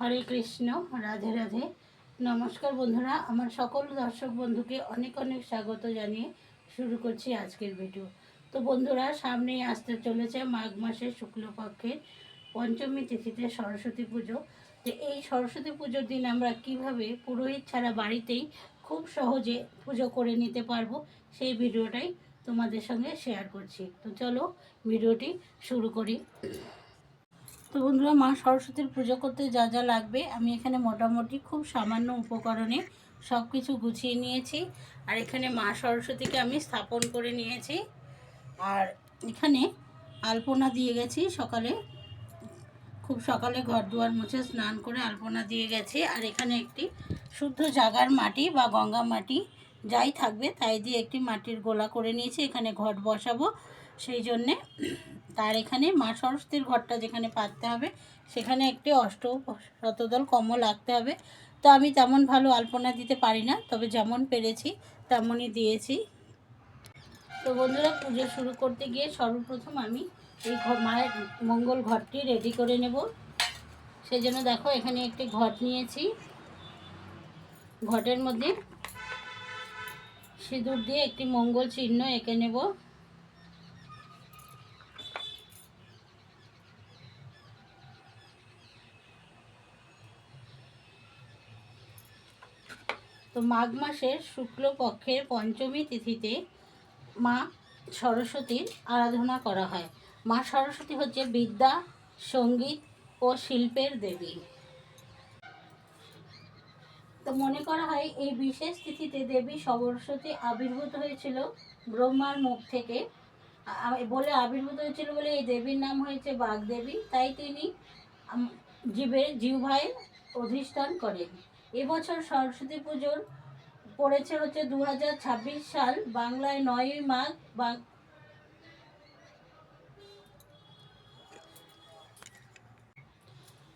হরে কৃষ্ণ, রাধে রাধে। নমস্কার বন্ধুরা, আমার সকল দর্শক বন্ধুকে অনেক অনেক স্বাগত জানিয়ে শুরু করছি আজকের ভিডিও। তো বন্ধুরা, সামনেই আসতে চলেছে মাঘ মাসের শুক্লপক্ষের পঞ্চমী তিথিতে সরস্বতী পুজো। তো এই সরস্বতী পুজোর দিন আমরা কীভাবে পুরোহিত ছাড়া বাড়িতেই খুব সহজে পুজো করে নিতে পারব, সেই ভিডিওটাই তোমাদের সঙ্গে শেয়ার করছি। তো চলো ভিডিওটি শুরু করি। তো বন্ধুরা, মা সরস্বতীর পুজো করতে যা যা লাগবে, আমি এখানে মোটামুটি খুব সামান্য উপকরণে সব কিছু গুছিয়ে নিয়েছি। আর এখানে মা সরস্বতীকে আমি স্থাপন করে নিয়েছি। আর এখানে আলপনা দিয়ে গেছি সকালে। খুব সকালে ঘর দুয়ার মুছে স্নান করে আলপনা দিয়ে গেছি। আর এখানে একটি শুদ্ধ জাগার মাটি বা গঙ্গা মাটি যাই থাকবে, তাই দিয়ে একটি মাটির গোলা করে নিয়েছি। এখানে ঘট বসাবো, সেই জন্যে তার এখানে মা সরস্বতীর ঘরটা যেখানে পাততে হবে, সেখানে একটি অষ্ট শতদল কমল লাগতে হবে। তো আমি তেমন ভালো আলপনা দিতে পারি না, তবে যেমন পেরেছি তেমনই দিয়েছি। তো বন্ধুরা, পুজো শুরু করতে গিয়ে সর্বপ্রথম আমি এই মায়ের মঙ্গল ঘরটি রেডি করে নেব। সেই জন্য দেখো, এখানে একটি ঘট নিয়েছি। ঘটের মধ্যে সিঁদুর দিয়ে একটি মঙ্গল চিহ্ন এঁকে নেব। তো মাঘ মাসের শুক্লপক্ষের পঞ্চমী তিথিতে মা সরস্বতীর আরাধনা করা হয়। মা সরস্বতী হচ্ছে বিদ্যা, সংগীত ও শিল্পের দেবী। তো মনে করা হয় এই বিশেষ তিথিতে দেবী সরস্বতী আবির্ভূত হয়েছিল ব্রহ্মার মুখ থেকে। বলে আবির্ভূত হয়েছিল বলে এই দেবীর নাম হয়েছে বাগদেবী। তাই তিনি জীবের, জিহ্বায় অধিষ্ঠান করেন। এবছর সরস্বতী পুজোর পড়েছে হচ্ছে দু হাজার ছাব্বিশ সাল, বাংলায় নয়ই মাঘ, বাং-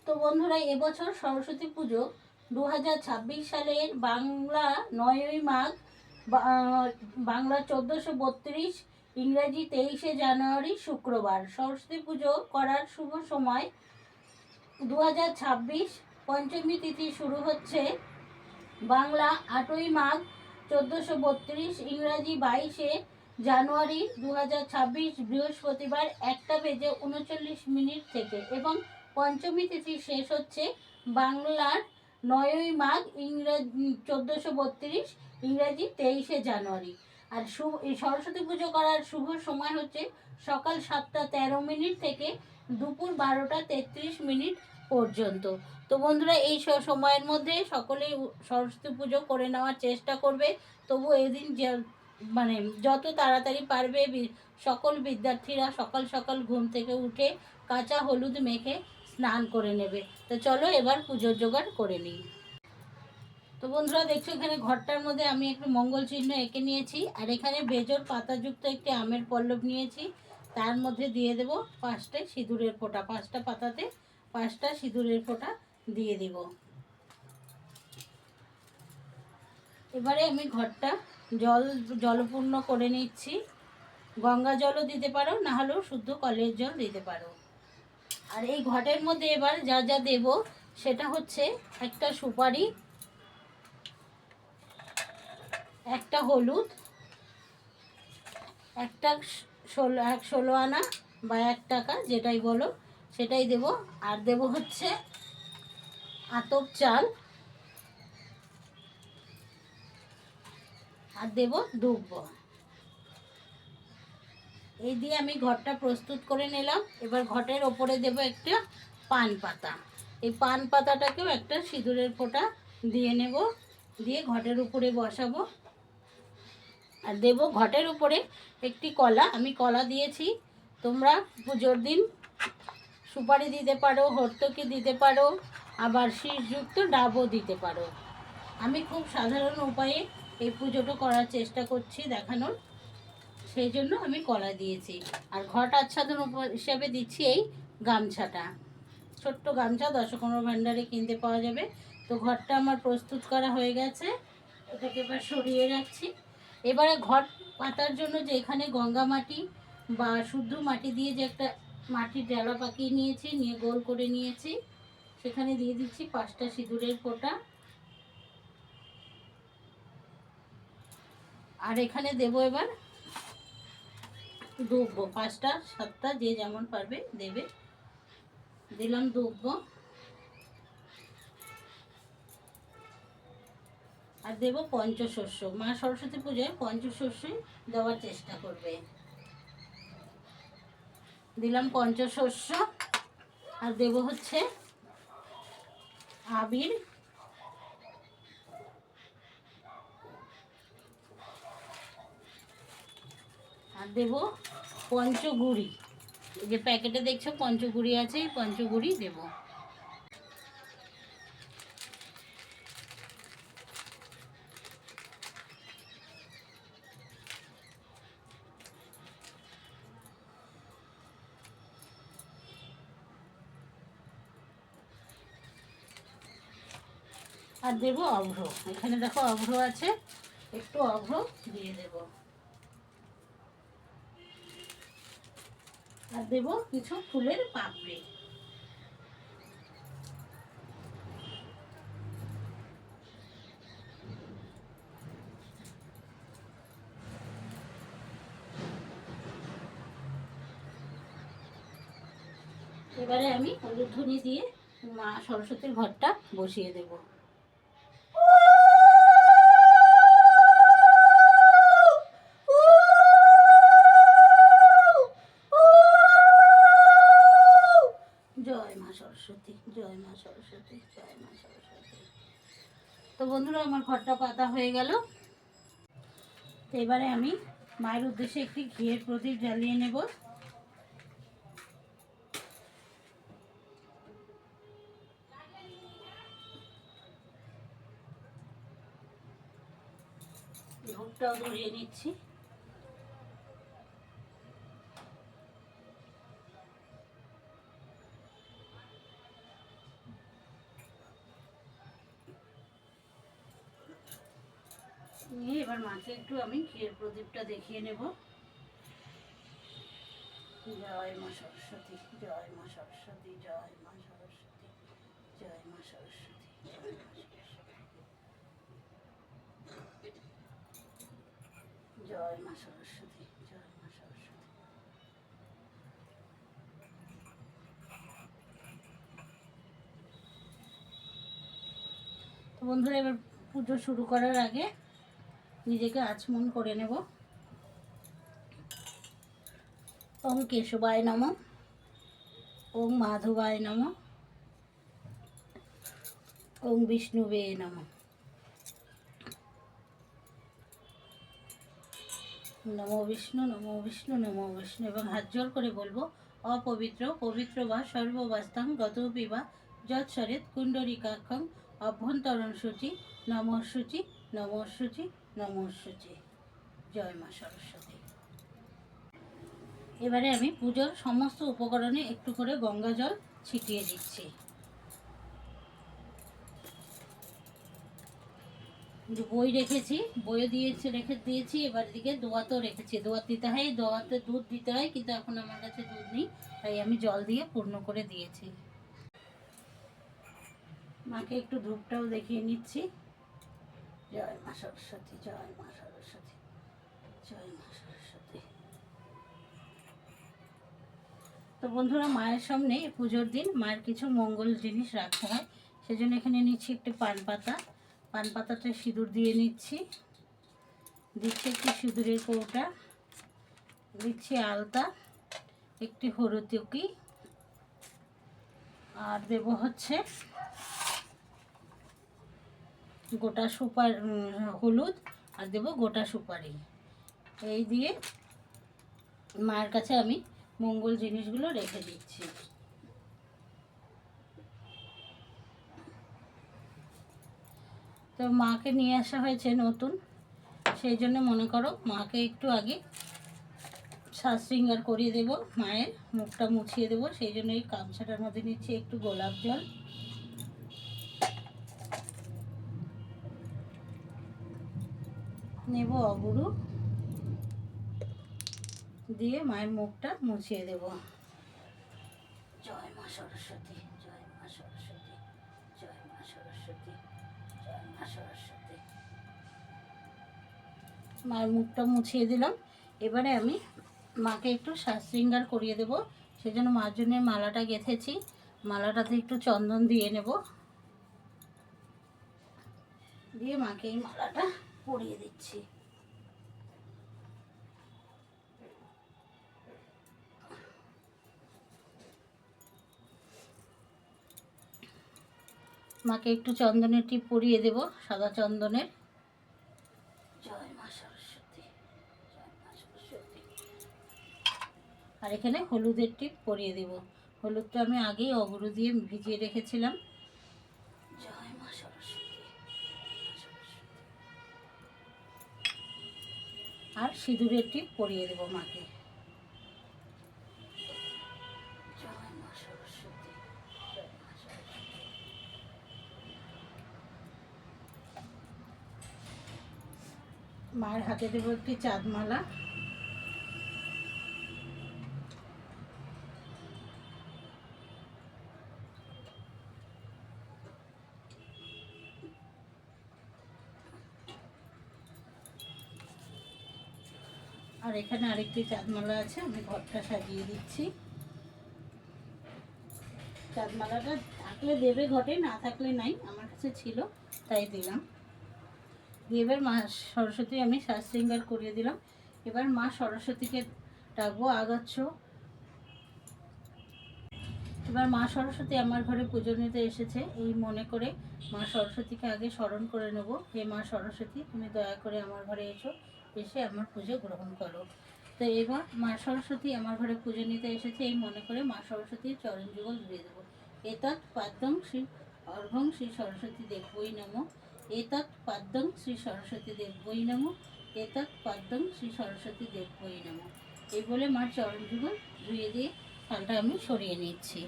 তো বন্ধুরা, এবছর সরস্বতী পুজো দু হাজার ছাব্বিশ সালের বাংলা নয়ই মাঘ বাংলা চোদ্দোশো বত্রিশ, ইংরেজি তেইশে জানুয়ারি শুক্রবার। সরস্বতী পুজো করার শুভ সময় দু হাজার ছাব্বিশ পঞ্চমী তিথি শুরু হচ্ছে বাংলা আটই মাঘ চোদ্দোশো বত্রিশ ইংরাজি বাইশে জানুয়ারি দু হাজার ছাব্বিশ বৃহস্পতিবার একটা বেজে উনচল্লিশ মিনিট থেকে এবং পঞ্চমী তিথি শেষ হচ্ছে বাংলার নয়ই মাঘ ইংরাজি চোদ্দোশো বত্রিশ ইংরাজি তেইশে জানুয়ারি। আর সরস্বতী পুজো করার শুভ সময় হচ্ছে সকাল সাতটা তেরো মিনিট থেকে দুপুর বারোটা তেত্রিশ মিনিট পর্যন্ত। তো বন্ধুরা, এই সময়ের মধ্যে সকলেই সরস্বতী পুজো করে নেওয়ার চেষ্টা করবে। তবু এদিন মানে যত তাড়াতাড়ি পারবে সকল বিদ্যার্থীরা সকাল সকাল ঘুম থেকে উঠে কাঁচা হলুদ মেখে স্নান করে নেবে। তো চলো এবার পুজোর জোগাড় করে নিই। তো বন্ধুরা, দেখছ এখানে ঘরটার মধ্যে আমি একটু মঙ্গল চিহ্ন এঁকে নিয়েছি, আর এখানে বেজর পাতাযুক্ত একটি আমের পল্লব নিয়েছি। তার মধ্যে দিয়ে দেব পাঁচটা সিঁদুরের ফোঁটা, পাঁচটা পাতাতে পাঁচটা সিঁদুরের ফোঁটা দিয়ে দিব। এবারে আমি ঘরটা জল, জলপূর্ণ করে নিচ্ছি। গঙ্গা জলও দিতে পারো, না হলেও শুদ্ধ কলের জল দিতে পারো। আর এই ঘটের মধ্যে এবার যা যা দেব, সেটা হচ্ছে একটা সুপারি, একটা হলুদ, একটা ষোলো, এক ষোলো আনা বা এক টাকা, যেটাই বলো। সেটাই দেব। আর দেব হচ্ছে আতপ চাল। আর দেব দুব্ব এই দিয়ে আমি ঘরটা প্রস্তুত করে নিলাম। এবার ঘটের ওপরে দেব একটা পান পাতা। এই পান পাতাটাকেও একটা সিঁদুরের ফোঁটা দিয়ে নেব। দিয়ে ঘটের উপরে বসাবো। আর দেব ঘটের উপরে একটি কলা। আমি কলা দিয়েছি। তোমরা পুজোর দিন সুপারি দিতে পারো, হর্তকি দিতে পারো, আবার শীষযুক্ত ডাবও দিতে পারো। আমি খুব সাধারণ উপায়ে এই পুজোটা করার চেষ্টা করছি দেখানোর। সেই জন্য আমি কলা দিয়েছি। আর ঘট আচ্ছাদন হিসাবে দিচ্ছি এই গামছাটা। ছোট্ট গামছা দশকর্ম ভাণ্ডারে কিনতে পাওয়া যাবে। তো ঘরটা আমার প্রস্তুত করা হয়ে গেছে। এটাকে এবার সরিয়ে রাখছি। এবারে ঘট পাতার জন্য যে এখানে গঙ্গা মাটি বা শুদ্ধ মাটি দিয়ে যে একটা মাটির ডালা পাকিয়ে নিয়েছি, নিয়ে গোল করে নিয়েছি। সেখানে দিয়ে দিচ্ছি পাঁচটা সিঁদুরের ফোঁটা। আর এখানে দেবো এবার দুব্ব, পাঁচটা, সাতটা, যে যেমন পারবে দেবে। দিলাম দুব্ব। আর দেবো পঞ্চশস্য। মা সরস্বতী পুজোয় পঞ্চশস্যই দেওয়ার চেষ্টা করবে। দিলাম পঞ্চশস্য। আর দেব হচ্ছে আবির। আর দেব পঞ্চগুড়ি। যে প্যাকেটে দেখছ পঞ্চগুড়ি আছে পঞ্চগুড়ি দেবো। আর দেবো অভ্র। এখানে দেখো অভ্র আছে, একটু অভ্র দিয়ে দেব। আর দেব কিছু ফুলের পাপড়ি। এবারে আমি হলুদ ধনি দিয়ে মা সরস্বতীর ঘরটা বসিয়ে দেবো। হয়ে গেল। এবারে আমি মায়ের উদ্দেশ্যে একটি ঘিয়ের প্রদীপ জ্বালিয়ে নেব। ধূপটাও ধরিয়ে নিচ্ছি। নিয়ে এবার মাকে একটু আমি ঘিয়ের প্রদীপটা দেখিয়ে নেব। জয় মা সরস্বতী, জয় মা সরস্বতী, জয় মা সরস্বতী, জয় মা সরস্বতী, জয় মা সরস্বতী। জয় মা সরস্বতী, জয় মা সরস্বতী। তো বন্ধুরা, এবার পুজো শুরু করার আগে নিজেকে আচমন করে নেব। ওম কেশবায় নম। ওম মাধবায় নম। ওম বিষ্ণুবে নম। নমো বিষ্ণু নমো বিষ্ণু নমো বিষ্ণু এবং হাত জোর করে বলব, অপবিত্র, পবিত্র বা সর্ববাস্তাং গত বিবা যৎসরেত কুণ্ডরিকাক্ষং অভ্যন্তরণ সূচি নম সূচি নম সূচি নম সূচি জয় মা সরস্বতী। এবারে আমি পুজোর সমস্ত উপকরণে একটু করে গঙ্গা জল ছিটিয়ে দিচ্ছি। বই রেখেছি, বইও দিয়েছি, রেখে দিয়েছি, এবার দিকে দোয়াতেও রেখেছি। দোয়াত দিতে হয় দোয়াতে দুধ দিতে হয়, কিন্তু এখন আমার কাছে দুধ নেই, তাই আমি জল দিয়ে পূর্ণ করে দিয়েছি। মাকে একটু ধূপটাও দেখিয়ে নিচ্ছি। জয় মা সরস্বতী, জয় মা সরস্বতী, জয় মা সরস্বতী। তো বন্ধুরা, মায়ের সামনে পুজোর দিন মায়ের কিছু মঙ্গল জিনিস রাখতে হয়। সেজন্য এখানে নিচ্ছি একটি পান পাতা। পান পাতাটা সিঁদুর দিয়ে নিচ্ছি। দিচ্ছি একটি সিঁদুরের কৌটা। দিচ্ছি আলতা, একটি হরুতকি আর দেব হচ্ছে গোটা সুপার হলুদ আর দেব গোটা সুপারি। এই দিয়ে মায়ের কাছে আমি মঙ্গল জিনিসগুলো রেখে দিচ্ছি। তো মাকে নিয়ে আসা হয়েছে নতুন, সেই জন্য মনে করো মাকে একটু আগে সাজ শৃঙ্গার করিয়ে দেবো, মায়ের মুখটা মুছিয়ে দেবো, সেই জন্য এই কামছাটার মধ্যে নিচ্ছি একটু গোলাপ জল। নেব অগুরু। দিয়ে মায়ের মুখটা মুছিয়ে দেব। জয় মা সরস্বতী, জয় মা সরস্বতী, জয় মা সরস্বতী, জয় মা সরস্বতী। মায়ের মুখটা মুছিয়ে দিলাম। এবারে আমি মাকে একটু শ্বাসশৃঙ্গার করিয়ে দেব। সেজন্য মার জন্য মালাটা গেঁথেছি। মালাটাতে একটু চন্দন দিয়ে নেব। দিয়ে মাকে এই মালাটা পরিয়ে দিচ্ছি। মাকে একটু চন্দনের টিপ পরিয়ে দেব সাদা চন্দনের। জয় মা সরস্বতী। আর এখানে হলুদের টিপ পরিয়ে দেব। হলুদটা আমি আগেই অগরু দিয়ে ভিজিয়ে রেখেছিলাম। আর সিঁদুরের টিপ পরিয়ে দেবো মাকে। মায়ের হাতে দেবো একটি চাঁদমালা। আর এখানে আরেকটি চাঁদমালা আছে, আমি ঘরটা সাজিয়ে দিচ্ছি। চাঁদমালাটা থাকলে দেবে ঘটে, না থাকলে নাই, আমার কাছে ছিল, তাই দিলাম। এবার মা সরস্বতী আমি শ্বাস শৃঙ্গার করিয়ে দিলাম। এবার মা সরস্বতীকে ডাকবো, আগাচ্ছ। এবার মা সরস্বতী আমার ঘরে পুজো নিতে এসেছে, এই মনে করে মা সরস্বতীকে আগে স্মরণ করে নেব। হে মা সরস্বতী, তুমি দয়া করে আমার ঘরে এসো। এসে আমার পুজো গ্রহণ করো তো এবার মা সরস্বতী আমার ঘরে পুজো নিতে এসেছে এই মনে করে মা সরস্বতীর চরণ যুগল ধুয়ে দেবো। এতৎ পাদ্যং শ্রী অর্ঘং শ্রী সরস্বতী দেবই নম। এতৎ পাদ্যং শ্রী সরস্বতী দেবই নম। এতৎ পাদ্যং শ্রী সরস্বতী দেবই নম। এই বলে মার চরণ যুগল ধুয়ে দিয়ে থালটা আমি সরিয়ে নিচ্ছি।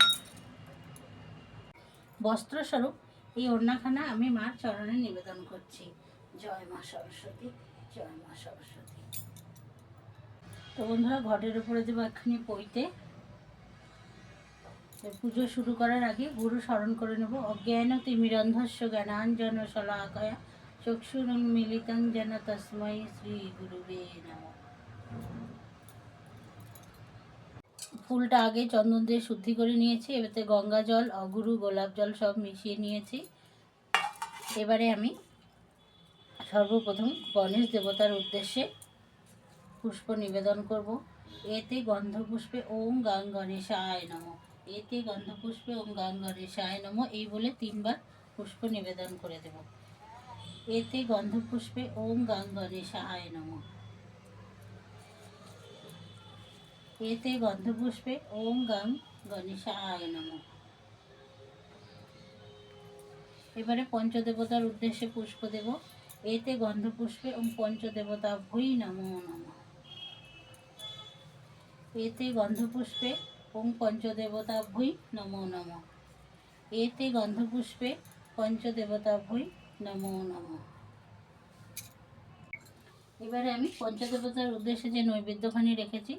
বস্ত্রস্বরূপ এই ওড়নাখানা আমি মার চরণে নিবেদন করছি। জয় মা সরস্বতী। তো বন্ধুরা, ঘটের উপরে দেবো একখানি পইতে। পুজো শুরু করার আগে গুরু স্মরণ করে নেব। অজ্ঞান তিমিরন্ধস্য জ্ঞানাঞ্জন শলাকয়া চক্ষুরং মিলিতং যেন তস্মৈ শ্রী গুরুবে নমঃ। ফুলটা আগে চন্দন দিয়ে শুদ্ধি করে নিয়েছি, এবারে গঙ্গা জল, অগুরু গোলাপ জল সব মিশিয়ে নিয়েছি। এবারে আমি সর্বপ্রথম গণেশ দেবতার উদ্দেশ্যে পুষ্প নিবেদন করব। এতে গন্ধপুষ্পে ওম গাং গণেশায় নম। এতে গন্ধপুষ্পে ওম গাং গণেশায় নম, এই বলে তিনবার পুষ্প নিবেদন করে দেব। এতে গন্ধপুষ্পে ওম গাং গণেশায় নম। এতে গন্ধপুষ্পে ওম গাং গণেশায় নম। এবারে পঞ্চদেবতার উদ্দেশ্যে পুষ্প দেব। এতে গন্ধপুষ্পে ওম পঞ্চদেবতা ভুই নমো নম। এতে গন্ধপুষ্পে ওম পঞ্চদেবতা ভুই নমো নম। এতে গন্ধপুষ্পে পঞ্চদেবতা ভুই নমো নম। এবারে আমি পঞ্চদেবতার উদ্দেশ্যে যে নৈবেদ্যখানি রেখেছি,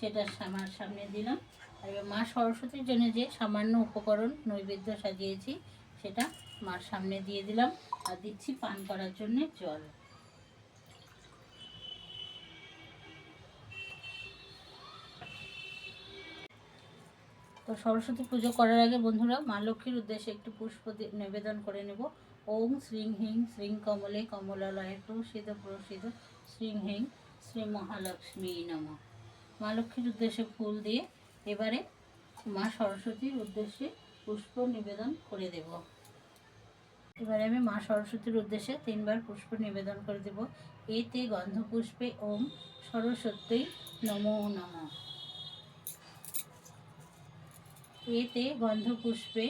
সেটা আমার সামনে দিলাম। আর মা সরস্বতীর জন্য যে সামান্য উপকরণ নৈবেদ্য সাজিয়েছি সেটা মার সামনে দিয়ে দিলাম আর দিচ্ছি পান করার জন্য জল। তো সরস্বতী পুজো করার আগে বন্ধুরা, মা লক্ষ্মীর উদ্দেশ্যে একটু পুষ্প নিবেদন করে নেব। ওম শ্রীং হিং শ্রীং কমলে কমলালয়ে প্রসিদ্ধ প্রসিদ্ধ শ্রীং হিং শ্রী মহালক্ষ্মী নম। মা লক্ষ্মীর উদ্দেশ্যে ফুল দিয়ে এবারে মা সরস্বতীর উদ্দেশ্যে পুষ্প নিবেদন করে দেব। এবারে আমি মা সরস্বতীর উদ্দেশ্যে তিনবার পুষ্প নিবেদন করে দেব। এতে গন্ধপুষ্পে ওম সরস্বতী নমো নমঃ। এতে গন্ধপুষ্পে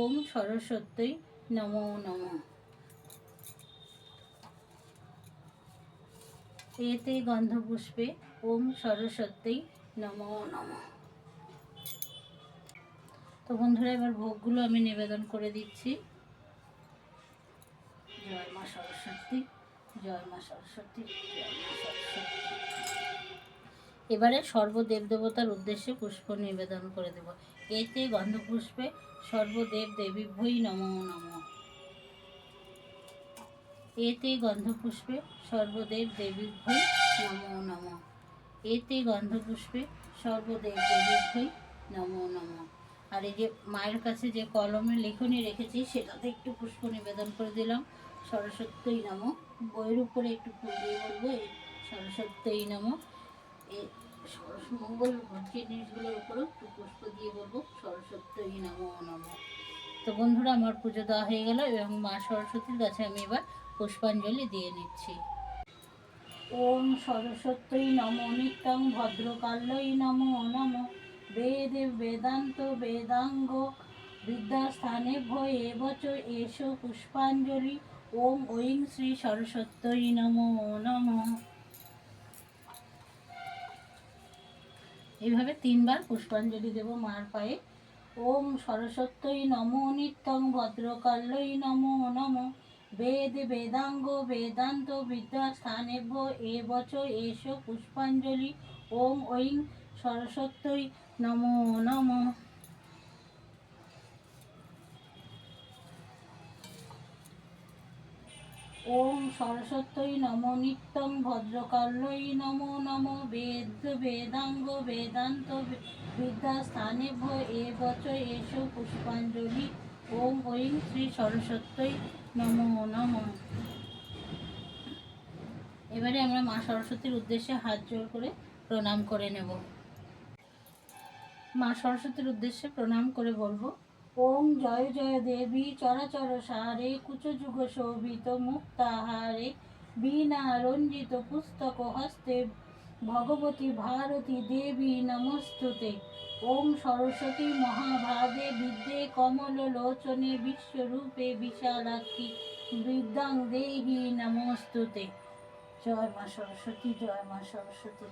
ওম সরস্বতী নমো নমঃ। এতে গন্ধপুষ্পে ওম সরস্বতী নমো নমঃ। তো বন্ধুরা, এবার ভোগগুলো আমি নিবেদন করে দিচ্ছি। জয় মা সরস্বতী, জয় মা সরস্বতী, জয় এবারে সর্বদেব দেবতার উদ্দেশ্যে পুষ্প নিবেদন করে দেব। এতে গন্ধপুষ্পে সর্বদেব দেবী ভৈ নমো নম। এতে গন্ধপুষ্পে সর্বদেব দেবীভ্যই নমো নম নম। এতে গন্ধপুষ্পে সর্বদেব দেবীভ্যই নমো নম। আর এই যে মায়ের কাছে যে কলমে লেখনি রেখেছি, সেটাতে একটু পুষ্প নিবেদন করে দিলাম। সরস্বত্যই নম। বইয়ের উপরে একটু ফুল দিয়ে বলব, এই সরস্বত্যই নম। এই সরস মঙ্গল জিনিসগুলোর উপরেও একটু পুষ্প দিয়ে বলব, সরস্বত্যই নম নম। তো বন্ধুরা, আমার পুজো দেওয়া হয়ে গেল, এবং মা সরস্বতীর কাছে আমি এবার পুষ্পাঞ্জলি দিয়ে নিচ্ছি। ওম সরস্বত্যই নম, নিত্যং ভদ্রকাল্যই নম নম। বেদ বেদান্ত বেদাঙ্গ বিদ্যাস্থানে ভয় এবচ এস পুষ্পাঞ্জলি ওম ঐং শ্রী সরস্বত্যই নম নম এইভাবে তিনবার পুষ্পাঞ্জলি দেব মার পায়ে। ওম সরস্বত্যই নম নিত্যং ভদ্রকাল্যই নম নম। বেদ বেদাঙ্গ বেদান্ত বিদ্যা স্থানেভ্য এ বচ এস পুষ্পাঞ্জলি ওম ঐং সরস্বত্যই নম নম। ওম সরস্বত্যই নম নিত্যং ভদ্রকাল্যই নম নম। বেদ, বেদাঙ্গ, বেদান্ত বিদ্যা স্থানেভ্য এ এস পুষ্পাঞ্জলি। ওম ঐং শ্রী সরস্বত্যই নম নম। এবারে আমরা মা সরস্বতীর উদ্দেশ্যে হাত জোর করে প্রণাম করে নেব। মা সরস্বতীর উদ্দেশ্যে প্রণাম করে বলব, ওম জয় জয় দেবী চরাচর সারে কুচযুগ শোভিত মুক্তাহারে বীণা রঞ্জিত পুস্তক হস্তে ভগবতী ভারতী দেবী নমস্তুতে। ওম সরস্বতী মহাভাগে বিদ্যে কমল লোচনে বিশ্বরূপে বিশালাক্ষী বিদ্যাং দেহি নমস্তুতে। জয় মা সরস্বতী, জয় মা সরস্বতী।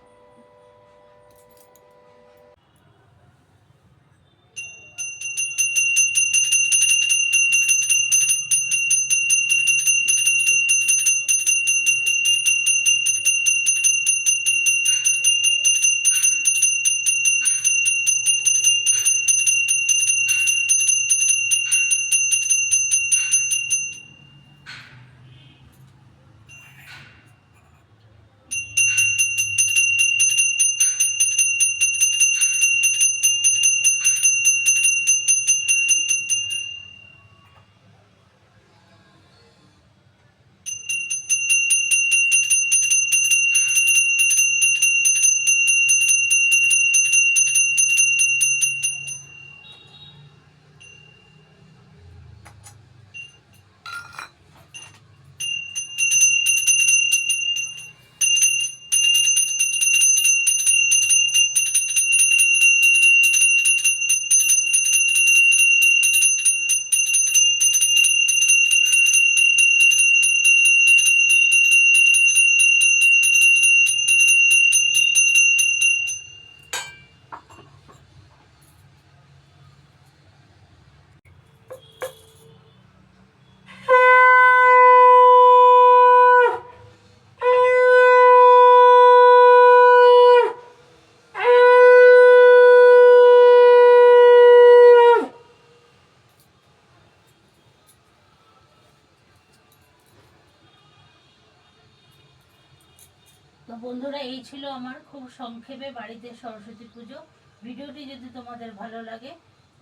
ছিল আমার, খুব সংক্ষেপে বাড়িতে সরস্বতী পুজো। ভিডিওটি যদি তোমাদের ভালো লাগে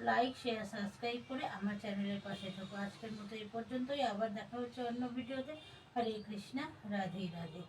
লাইক শেয়ার সাবস্ক্রাইব করে আমার চ্যানেলের পাশে থাকো। আজকের মতো এই পর্যন্তই। আবার দেখা হচ্ছে অন্য ভিডিওতে। হরে কৃষ্ণা, রাধে রাধে।